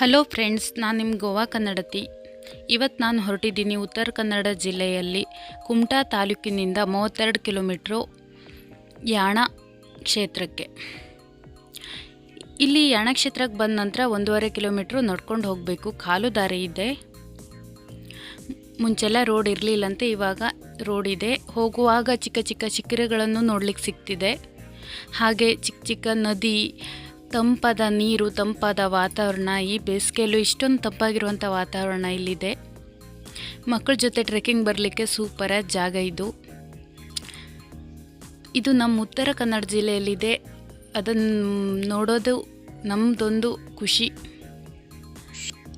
Hello friends, ನಾನು ನಿಮ್ಮ ಗೋವಾ ಕನ್ನಡತಿ. ಇವತ್ತು ನಾನು ಹೊರಟಿದ್ದೀನಿ ಉತ್ತರ ಕನ್ನಡ ಜಿಲ್ಲೆಯಲ್ಲಿ ಕುಮಟಾ ತಾಲೂಕಿನಿಂದ ಮೂವತ್ತೆರಡು ಕಿಲೋಮೀಟ್ರು ಯಾಣ ಕ್ಷೇತ್ರಕ್ಕೆ. ಇಲ್ಲಿ ಯಾಣ ಕ್ಷೇತ್ರಕ್ಕೆ ಬಂದ ನಂತರ ಒಂದೂವರೆ ಕಿಲೋಮೀಟ್ರು ನಡ್ಕೊಂಡು ಹೋಗಬೇಕು. ಕಾಲು ದಾರಿ ಇದೆ. ಮುಂಚೆಲ್ಲ ರೋಡ್ ಇರಲಿಲ್ಲಂತೆ, ಇವಾಗ ರೋಡ್ ಇದೆ. ಹೋಗುವಾಗ ಚಿಕ್ಕ ಚಿಕ್ಕ ಶಿಖರಗಳನ್ನು ನೋಡ್ಲಿಕ್ಕೆ ಸಿಗ್ತಿದೆ. ಹಾಗೆ ಚಿಕ್ಕ ಚಿಕ್ಕ ನದಿ ತಂಪಾದ ನೀರು, ತಂಪಾದ ವಾತಾವರಣ, ಈ ಬೇಸಿಗೆಯಲ್ಲೂ ಇಷ್ಟೊಂದು ತಂಪಾಗಿರುವಂಥ ವಾತಾವರಣ ಇಲ್ಲಿದೆ. ಮಕ್ಕಳ ಜೊತೆ ಟ್ರೆಕ್ಕಿಂಗ್ ಬರಲಿಕ್ಕೆ ಸೂಪರ ಜಾಗ ಇದು. ಇದು ನಮ್ಮ ಉತ್ತರ ಕನ್ನಡ ಜಿಲ್ಲೆಯಲ್ಲಿದೆ. ಅದನ್ನು ನೋಡೋದು ನಮ್ಮದೊಂದು ಖುಷಿ.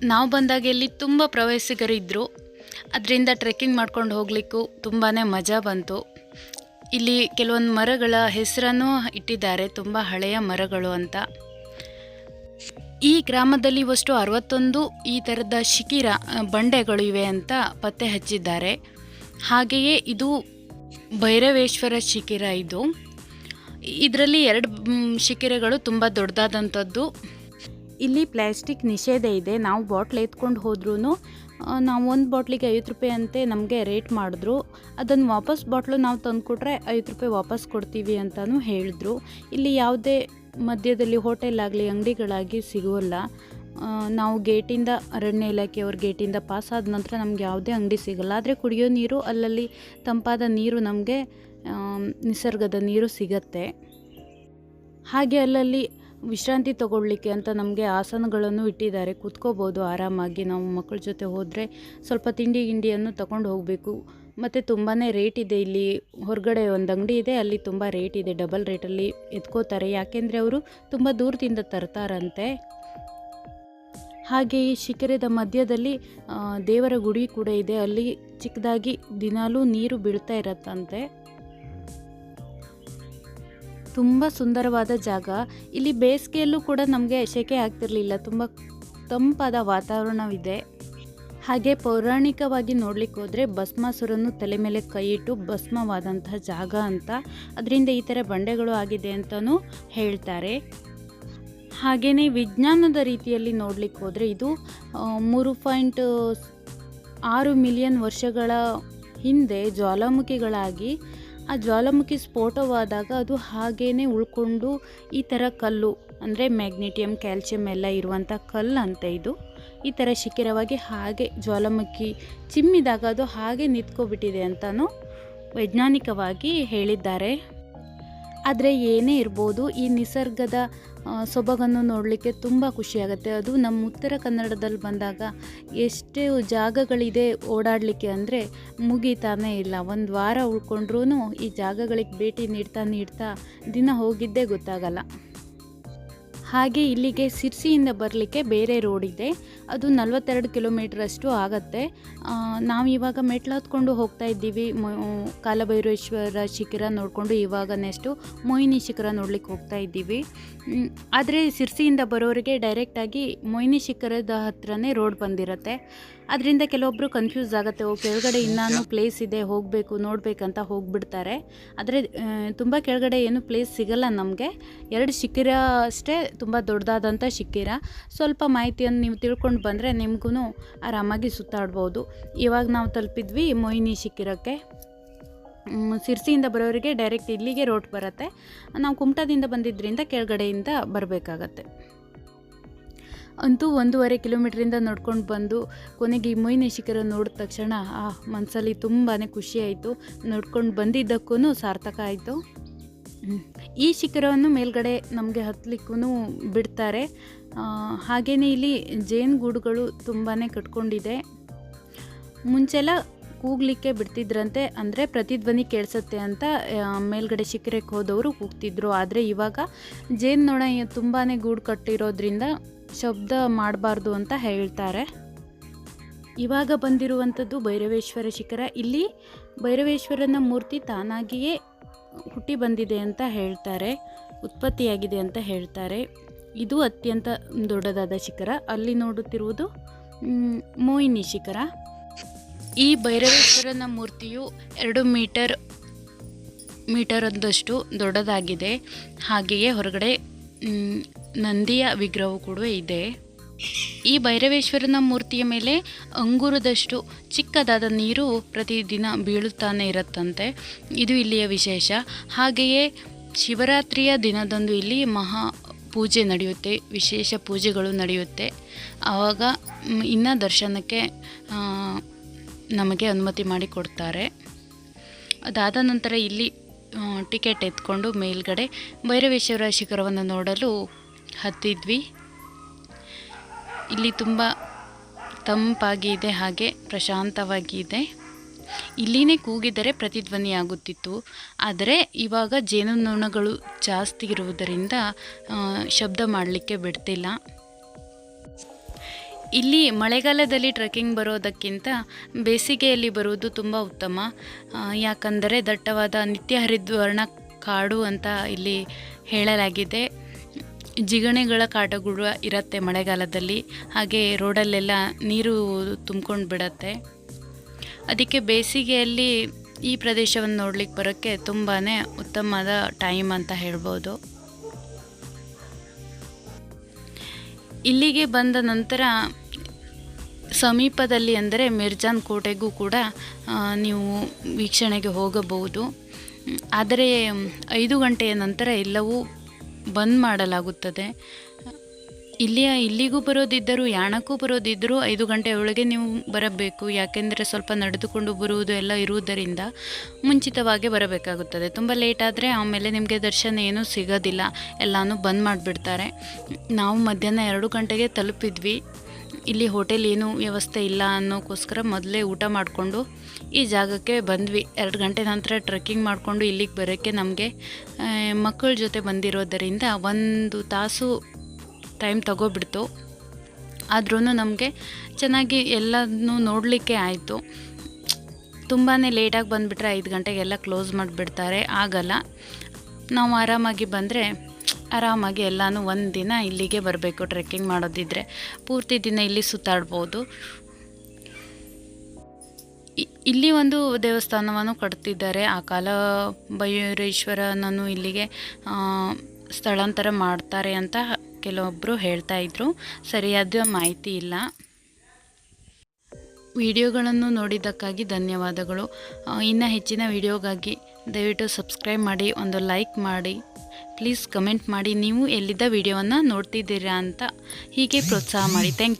ನಾವು ಬಂದಾಗ ಇಲ್ಲಿ ತುಂಬ ಪ್ರವಾಸಿಗರಿದ್ದರು ಅದರಿಂದ ಟ್ರೆಕ್ಕಿಂಗ್ ಮಾಡ್ಕೊಂಡು ಹೋಗ್ಲಿಕ್ಕೂ ತುಂಬಾ ಮಜಾ ಬಂತು. ಇಲ್ಲಿ ಕೆಲವೊಂದು ಮರಗಳ ಹೆಸರನ್ನು ಇಟ್ಟಿದ್ದಾರೆ, ತುಂಬ ಹಳೆಯ ಮರಗಳು ಅಂತ. ಈ ಗ್ರಾಮದಲ್ಲಿ ಒಷ್ಟು ಅರವತ್ತೊಂದು ಈ ಥರದ ಶಿಖಿರ ಬಂಡೆಗಳು ಇವೆ ಅಂತ ಪತ್ತೆ ಹಚ್ಚಿದ್ದಾರೆ. ಹಾಗೆಯೇ ಇದು ಭೈರವೇಶ್ವರ ಶಿಖಿರ ಇದು. ಇದರಲ್ಲಿ ಎರಡು ಶಿಖಿರಗಳು ತುಂಬ ದೊಡ್ಡದಾದಂಥದ್ದು. ಇಲ್ಲಿ ಪ್ಲಾಸ್ಟಿಕ್ ನಿಷೇಧ ಇದೆ, ನಾವು ಬಾಟ್ಲ್ ಎತ್ಕೊಂಡು ಹೋದ್ರೂ ನಾವು ಒಂದು ಬಾಟ್ಲಿಗೆ ಐವತ್ತು ರೂಪಾಯಿ ಅಂತೆ ನಮಗೆ ರೇಟ್ ಮಾಡಿದ್ರು. ಅದನ್ನು ವಾಪಸ್ ಬಾಟ್ಲು ನಾವು ತಂದುಕೊಟ್ರೆ ಐವತ್ತು ರೂಪಾಯಿ ವಾಪಸ್ ಕೊಡ್ತೀವಿ ಅಂತಲೂ ಹೇಳಿದ್ರು. ಇಲ್ಲಿ ಯಾವುದೇ ಮಧ್ಯದಲ್ಲಿ ಹೋಟೆಲ್ ಆಗಲಿ, ಅಂಗಡಿಗಳಾಗಿ ಸಿಗುವಲ್ಲ. ನಾವು ಗೇಟಿಂದ ಅರಣ್ಯ ಇಲಾಖೆಯವ್ರ ಗೇಟಿಂದ ಪಾಸ್ ಆದ ನಂತರ ನಮ್ಗೆ ಯಾವುದೇ ಅಂಗಡಿ ಸಿಗಲ್ಲ. ಆದರೆ ಕುಡಿಯೋ ನೀರು, ಅಲ್ಲಲ್ಲಿ ತಂಪಾದ ನೀರು ನಮಗೆ ನಿಸರ್ಗದ ನೀರು ಸಿಗತ್ತೆ. ಹಾಗೆ ಅಲ್ಲಲ್ಲಿ ವಿಶ್ರಾಂತಿ ತಗೊಳ್ಳಿಕ್ಕೆ ಅಂತ ನಮಗೆ ಆಸನಗಳನ್ನು ಇಟ್ಟಿದ್ದಾರೆ. ಕೂತ್ಕೋಬೋದು, ಆರಾಮಾಗಿ ನಾವು ಮಕ್ಕಳ ಜೊತೆ ಹೋದರೆ ಸ್ವಲ್ಪ ತಿಂಡಿ ಗಿಂಡಿಯನ್ನು ತಗೊಂಡು ಹೋಗಬೇಕು. ಮತ್ತು ತುಂಬಾ ರೇಟ್ ಇದೆ ಇಲ್ಲಿ. ಹೊರಗಡೆ ಒಂದು ಅಂಗಡಿ ಇದೆ, ಅಲ್ಲಿ ತುಂಬ ರೇಟ್ ಇದೆ. ಡಬಲ್ ರೇಟಲ್ಲಿ ಎತ್ಕೋತಾರೆ. ಯಾಕೆಂದರೆ ಅವರು ತುಂಬ ದೂರದಿಂದ ತರ್ತಾರಂತೆ. ಹಾಗೆ ಈ ಶಿಖರದ ಮಧ್ಯದಲ್ಲಿ ದೇವರ ಗುಡಿ ಕೂಡ ಇದೆ. ಅಲ್ಲಿ ಚಿಕ್ಕದಾಗಿ ದಿನಾಲೂ ನೀರು ಬೀಳ್ತಾ ಇರತ್ತಂತೆ. ತುಂಬ ಸುಂದರವಾದ ಜಾಗ. ಇಲ್ಲಿ ಬೇಸಿಗೆಯಲ್ಲೂ ಕೂಡ ನಮಗೆ ಸೆಕೆ ಆಗ್ತಿರಲಿಲ್ಲ. ತುಂಬ ತಂಪಾದ ವಾತಾವರಣವಿದೆ. ಹಾಗೆ ಪೌರಾಣಿಕವಾಗಿ ನೋಡ್ಲಿಕ್ಕೆ ಹೋದರೆ ಭಸ್ಮಾಸುರನ್ನು ತಲೆ ಮೇಲೆ ಕೈ ಇಟ್ಟು ಭಸ್ಮವಾದಂತಹ ಜಾಗ ಅಂತ ಅದರಿಂದ ಈ ಥರ ಬಂಡೆಗಳು ಆಗಿದೆ ಅಂತಲೂ ಹೇಳ್ತಾರೆ. ಹಾಗೆಯೇ ವಿಜ್ಞಾನದ ರೀತಿಯಲ್ಲಿ ನೋಡ್ಲಿಕ್ಕೆ ಹೋದರೆ ಇದು ಮೂರು ಪಾಯಿಂಟ್ ಆರು ಮಿಲಿಯನ್ ವರ್ಷಗಳ ಹಿಂದೆ ಜ್ವಾಲಾಮುಖಿಗಳಾಗಿ ಆ ಜ್ವಾಲಾಮುಖಿ ಸ್ಫೋಟವಾದಾಗ ಅದು ಹಾಗೇ ಉಳ್ಕೊಂಡು ಈ ಥರ ಕಲ್ಲು, ಅಂದರೆ ಮ್ಯಾಗ್ನೆಟಿಯಮ್ ಕ್ಯಾಲ್ಸಿಯಂ ಎಲ್ಲ ಇರುವಂಥ ಅಂತ ಇದು. ಈ ಥರ ಶಿಖಿರವಾಗಿ ಹಾಗೆ ಜ್ವಾಲಾಮುಖಿ ಚಿಮ್ಮಿದಾಗ ಅದು ಹಾಗೆ ನಿಂತ್ಕೊಬಿಟ್ಟಿದೆ ಅಂತಲೂ ವೈಜ್ಞಾನಿಕವಾಗಿ ಹೇಳಿದ್ದಾರೆ. ಆದರೆ ಏನೇ ಇರ್ಬೋದು ಈ ನಿಸರ್ಗದ ಸೊಬಗನ್ನು ನೋಡಲಿಕ್ಕೆ ತುಂಬ ಖುಷಿಯಾಗುತ್ತೆ. ಅದು ನಮ್ಮ ಉತ್ತರ ಕನ್ನಡದಲ್ಲಿ ಬಂದಾಗ ಎಷ್ಟು ಜಾಗಗಳಿದೆ ಓಡಾಡಲಿಕ್ಕೆ ಅಂದರೆ ಮುಗಿತಾನೇ ಇಲ್ಲ. ಒಂದು ವಾರ ಉಳ್ಕೊಂಡ್ರೂ ಈ ಜಾಗಗಳಿಗೆ ಭೇಟಿ ನೀಡ್ತಾ ನೀಡ್ತಾ ದಿನ ಹೋಗಿದ್ದೇ ಗೊತ್ತಾಗಲ್ಲ. ಹಾಗೆ ಇಲ್ಲಿಗೆ ಸಿರ್ಸಿಯಿಂದ ಬರಲಿಕ್ಕೆ ಬೇರೆ ರೋಡ್ ಇದೆ. ಅದು ನಲವತ್ತೆರಡು ಕಿಲೋಮೀಟ್ರಷ್ಟು ಆಗತ್ತೆ. ಆ, ನಾವು ಇವಾಗ ಮೆಟ್ಲು ಹತ್ಕೊಂಡು ಹೋಗ್ತಾ ಇದ್ದೀವಿ. ಕಾಲಭೈರೇಶ್ವರ ಶಿಖರ ನೋಡಿಕೊಂಡು ಇವಾಗ ನೆಕ್ಸ್ಟು ಮೊಯಿನಿ ಶಿಖರ ನೋಡ್ಲಿಕ್ಕೆ ಹೋಗ್ತಾ ಇದ್ದೀವಿ. ಆದರೆ ಸಿರ್ಸಿಯಿಂದ ಬರೋರಿಗೆ ಡೈರೆಕ್ಟಾಗಿ ಮೊಯಿನಿ ಶಿಖರದ ಹತ್ರನೇ ರೋಡ್ ಬಂದಿರುತ್ತೆ. ಅದರಿಂದ ಕೆಲವೊಬ್ಬರು ಕನ್ಫ್ಯೂಸ್ ಆಗುತ್ತೆ ಓ ಕೆಳಗಡೆ ಇನ್ನೂ ಪ್ಲೇಸ್ ಇದೆ, ಹೋಗಬೇಕು, ನೋಡಬೇಕಂತ ಹೋಗಿಬಿಡ್ತಾರೆ. ಆದರೆ ತುಂಬ ಕೆಳಗಡೆ ಏನು ಪ್ಲೇಸ್ ಸಿಗಲ್ಲ ನಮಗೆ. ಎರಡು ಶಿಖಿರ ಅಷ್ಟೇ ತುಂಬ ದೊಡ್ಡದಾದಂಥ ಶಿಖಿರ. ಸ್ವಲ್ಪ ಮಾಹಿತಿಯನ್ನು ನೀವು ತಿಳ್ಕೊಂಡು ಬಂದರೆ ನಿಮಗೂ ಆರಾಮಾಗಿ ಸುತ್ತಾಡ್ಬೋದು. ಇವಾಗ ನಾವು ತಲುಪಿದ್ವಿ ಮೊಯಿನಿ ಶಿಖಿರಕ್ಕೆ. ಸಿರ್ಸಿಯಿಂದ ಬರೋರಿಗೆ ಡೈರೆಕ್ಟ್ ಇಲ್ಲಿಗೆ ರೋಡ್ ಬರುತ್ತೆ. ನಾವು ಕುಮಟಾದಿಂದ ಬಂದಿದ್ದರಿಂದ ಕೆಳಗಡೆಯಿಂದ ಬರಬೇಕಾಗತ್ತೆ. ಅಂತೂ ಒಂದೂವರೆ ಕಿಲೋಮೀಟ್ರಿಂದ ನೋಡ್ಕೊಂಡು ಬಂದು ಕೊನೆಗೆ ಈ ಮೊಯ್ನೆ ಶಿಖರ ನೋಡಿದ ತಕ್ಷಣ, ಆ ಮನಸ್ಸಲ್ಲಿ ತುಂಬಾ ಖುಷಿಯಾಯಿತು ನೋಡ್ಕೊಂಡು ಬಂದಿದ್ದಕ್ಕೂ ಸಾರ್ಥಕ ಆಯಿತು. ಈ ಶಿಖರವನ್ನು ಮೇಲ್ಗಡೆ ನಮಗೆ ಹತ್ತಲಿಕ್ಕೂ ಬಿಡ್ತಾರೆ. ಹಾಗೆಯೇ ಇಲ್ಲಿ ಜೇನುಗೂಡುಗಳು ತುಂಬಾ ಕಟ್ಕೊಂಡಿದೆ. ಮುಂಚೆಲ್ಲ ಕೂಗ್ಲಿಕ್ಕೆ ಬಿಡ್ತಿದ್ರಂತೆ, ಅಂದರೆ ಪ್ರತಿಧ್ವನಿ ಕೇಳಿಸುತ್ತೆ ಅಂತ ಮೇಲ್ಗಡೆ ಶಿಖರಕ್ಕೆ ಹೋದವರು ಕೂಗ್ತಿದ್ರು. ಆದರೆ ಇವಾಗ ಜೇನುನೊಣ ತುಂಬಾ ಗೂಡು ಕಟ್ಟಿರೋದ್ರಿಂದ ಶಬ್ದ ಮಾಡಬಾರ್ದು ಅಂತ ಹೇಳ್ತಾರೆ. ಇವಾಗ ಬಂದಿರುವಂಥದ್ದು ಭೈರವೇಶ್ವರ ಶಿಖರ. ಇಲ್ಲಿ ಭೈರವೇಶ್ವರನ ಮೂರ್ತಿ ತಾನಾಗಿಯೇ ಹುಟ್ಟಿ ಬಂದಿದೆ ಅಂತ ಹೇಳ್ತಾರೆ, ಉತ್ಪತ್ತಿಯಾಗಿದೆ ಅಂತ ಹೇಳ್ತಾರೆ. ಇದು ಅತ್ಯಂತ ದೊಡ್ಡದಾದ ಶಿಖರ. ಅಲ್ಲಿ ನೋಡುತ್ತಿರುವುದು ಮೋಹಿನಿ ಶಿಖರ. ಈ ಭೈರವೇಶ್ವರನ ಮೂರ್ತಿಯು ಎರಡು ಮೀಟರ್ ಮೀಟರ್ ಒಂದಷ್ಟು ದೊಡ್ಡದಾಗಿದೆ. ಹಾಗೆಯೇ ಹೊರಗಡೆ ನಂದಿಯ ವಿಗ್ರಹವು ಕೂಡ ಇದೆ. ಈ ಭೈರವೇಶ್ವರನ ಮೂರ್ತಿಯ ಮೇಲೆ ಅಂಗುರದಷ್ಟು ಚಿಕ್ಕದಾದ ನೀರು ಪ್ರತಿದಿನ ಬೀಳುತ್ತಾನೆ ಇರುತ್ತಂತೆ. ಇದು ಇಲ್ಲಿಯ ವಿಶೇಷ. ಹಾಗೆಯೇ ಶಿವರಾತ್ರಿಯ ದಿನದಂದು ಇಲ್ಲಿ ಮಹಾ ಪೂಜೆ ನಡೆಯುತ್ತೆ, ವಿಶೇಷ ಪೂಜೆಗಳು ನಡೆಯುತ್ತೆ. ಆವಾಗ ಇನ್ನ ದರ್ಶನಕ್ಕೆ ನಮಗೆ ಅನುಮತಿ ಮಾಡಿ ಕೊಡ್ತಾರೆ. ಅದಾದ ನಂತರ ಇಲ್ಲಿ ಟಿಕೆಟ್ ಎತ್ಕೊಂಡು ಮೇಲ್ಗಡೆ ಭೈರವೇಶ್ವರ ಶಿಖರವನ್ನು ನೋಡಲು ಹತ್ತಿದ್ವಿ. ಇಲ್ಲಿ ತುಂಬ ತಂಪಾಗಿದೆ, ಹಾಗೆ ಪ್ರಶಾಂತವಾಗಿ ಇದೆ ಇಲ್ಲಿನೇ ಕೂಗಿದರೆ ಪ್ರತಿಧ್ವನಿಯಾಗುತ್ತಿತ್ತು ಆದರೆ ಇವಾಗ ಜೇನುನೊಣಗಳು ಜಾಸ್ತಿ ಇರುವುದರಿಂದ ಶಬ್ದ ಮಾಡಲಿಕ್ಕೆ ಬಿಡ್ತಿಲ್ಲ. ಇಲ್ಲಿ ಮಳೆಗಾಲದಲ್ಲಿ ಟ್ರೆಕ್ಕಿಂಗ್ ಬರೋದಕ್ಕಿಂತ ಬೇಸಿಗೆಯಲ್ಲಿ ಬರುವುದು ತುಂಬ ಉತ್ತಮ. ಯಾಕಂದರೆ ದಟ್ಟವಾದ ನಿತ್ಯ ಹರಿದ್ವರ್ಣ ಕಾಡು ಅಂತ ಇಲ್ಲಿ ಹೇಳಲಾಗಿದೆ. ಜಿಗಣೆಗಳ ಕಾಟಗಳು ಇರುತ್ತೆ ಮಳೆಗಾಲದಲ್ಲಿ. ಹಾಗೆ ರೋಡಲ್ಲೆಲ್ಲ ನೀರು ತುಂಬ್ಕೊಂಡು ಬಿಡತ್ತೆ. ಅದಕ್ಕೆ ಬೇಸಿಗೆಯಲ್ಲಿ ಈ ಪ್ರದೇಶವನ್ನು ನೋಡ್ಲಿಕ್ಕೆ ಬರೋಕ್ಕೆ ತುಂಬಾ ಉತ್ತಮವಾದ ಟೈಮ್ ಅಂತ ಹೇಳ್ಬೋದು. ಇಲ್ಲಿಗೆ ಬಂದ ನಂತರ ಸಮೀಪದಲ್ಲಿ ಅಂದರೆ ಮಿರ್ಜಾನ್ ಕೋಟೆಗೂ ಕೂಡ ನೀವು ವೀಕ್ಷಣೆಗೆ ಹೋಗಬಹುದು. ಆದರೆ ಐದು ಗಂಟೆಯ ನಂತರ ಎಲ್ಲವೂ ಬಂದ್ ಮಾಡಲಾಗುತ್ತದೆ. ಇಲ್ಲಿಯ ಇಲ್ಲಿಗೂ ಬರೋದಿದ್ದರೂ, ಯಾಣಕ್ಕೂ ಬರೋದಿದ್ದರೂ ಐದು ಗಂಟೆ ಒಳಗೆ ನೀವು ಬರಬೇಕು. ಯಾಕೆಂದರೆ ಸ್ವಲ್ಪ ನಡೆದುಕೊಂಡು ಬರುವುದು ಎಲ್ಲ ಇರುವುದರಿಂದ ಮುಂಚಿತವಾಗಿ ಬರಬೇಕಾಗುತ್ತದೆ. ತುಂಬ ಲೇಟ್ ಆದರೆ ಆಮೇಲೆ ನಿಮಗೆ ದರ್ಶನ ಏನೂ ಸಿಗೋದಿಲ್ಲ. ಎಲ್ಲನೂ ಬಂದ್ ಮಾಡಿಬಿಡ್ತಾರೆ. ನಾವು ಮಧ್ಯಾಹ್ನ ಎರಡು ಗಂಟೆಗೆ ತಲುಪಿದ್ವಿ. ಇಲ್ಲಿ ಹೋಟೆಲ್ ಏನೂ ವ್ಯವಸ್ಥೆ ಇಲ್ಲ ಅನ್ನೋಕ್ಕೋಸ್ಕರ ಮೊದಲೇ ಊಟ ಮಾಡಿಕೊಂಡು ಈ ಜಾಗಕ್ಕೆ ಬಂದ್ವಿ. ಎರಡು ಗಂಟೆ ನಂತರ ಟ್ರೆಕ್ಕಿಂಗ್ ಮಾಡಿಕೊಂಡು ಇಲ್ಲಿಗೆ ಬರೋಕ್ಕೆ ನಮಗೆ ಮಕ್ಕಳ ಜೊತೆ ಬಂದಿರೋದರಿಂದ ಒಂದು ತಾಸು ಟೈಮ್ ತಗೋಬಿಡ್ತು. ಆದ್ರೂ ನಮಗೆ ಚೆನ್ನಾಗಿ ಎಲ್ಲನೂ ನೋಡಲಿಕ್ಕೆ ಆಯಿತು. ತುಂಬಾ ಲೇಟಾಗಿ ಬಂದುಬಿಟ್ರೆ ಐದು ಗಂಟೆಗೆಲ್ಲ ಕ್ಲೋಸ್ ಮಾಡಿಬಿಡ್ತಾರೆ, ಆಗಲ್ಲ. ನಾವು ಆರಾಮಾಗಿ ಬಂದರೆ ಆರಾಮಾಗಿ ಎಲ್ಲನೂ ಒಂದು ದಿನ ಇಲ್ಲಿಗೆ ಬರಬೇಕು ಟ್ರೆಕ್ಕಿಂಗ್ ಮಾಡೋದಿದ್ರೆ. ಪೂರ್ತಿ ದಿನ ಇಲ್ಲಿ ಸುತ್ತಾಡ್ಬೋದು. ಇಲ್ಲಿ ಒಂದು ದೇವಸ್ಥಾನವನ್ನು ಕಟ್ತಿದ್ದಾರೆ. ಆ ಕಾಲ ಭಯೂರೇಶ್ವರನನ್ನು ಇಲ್ಲಿಗೆ ಸ್ಥಳಾಂತರ ಮಾಡ್ತಾರೆ ಅಂತ ಕೆಲವೊಬ್ಬರು ಹೇಳ್ತಾ ಇದ್ರು ಸರಿಯಾದ ಮಾಹಿತಿ ಇಲ್ಲ. ವಿಡಿಯೋಗಳನ್ನು ನೋಡಿದ್ದಕ್ಕಾಗಿ ಧನ್ಯವಾದಗಳು. ಇನ್ನು ಹೆಚ್ಚಿನ ವಿಡಿಯೋಗಾಗಿ ದಯವಿಟ್ಟು ಸಬ್ಸ್ಕ್ರೈಬ್ ಮಾಡಿ, ಒಂದು ಲೈಕ್ ಮಾಡಿ. ಪ್ಲೀಸ್ ಕಮೆಂಟ್ ಮಾಡಿ, ನೀವು ಎಲ್ಲಿದ್ದ ವಿಡಿಯೋವನ್ನು ನೋಡ್ತಿದ್ದೀರಾ ಅಂತ ಹೀಗೆ ಪ್ರೋತ್ಸಾಹ ಮಾಡಿ. ಥ್ಯಾಂಕ್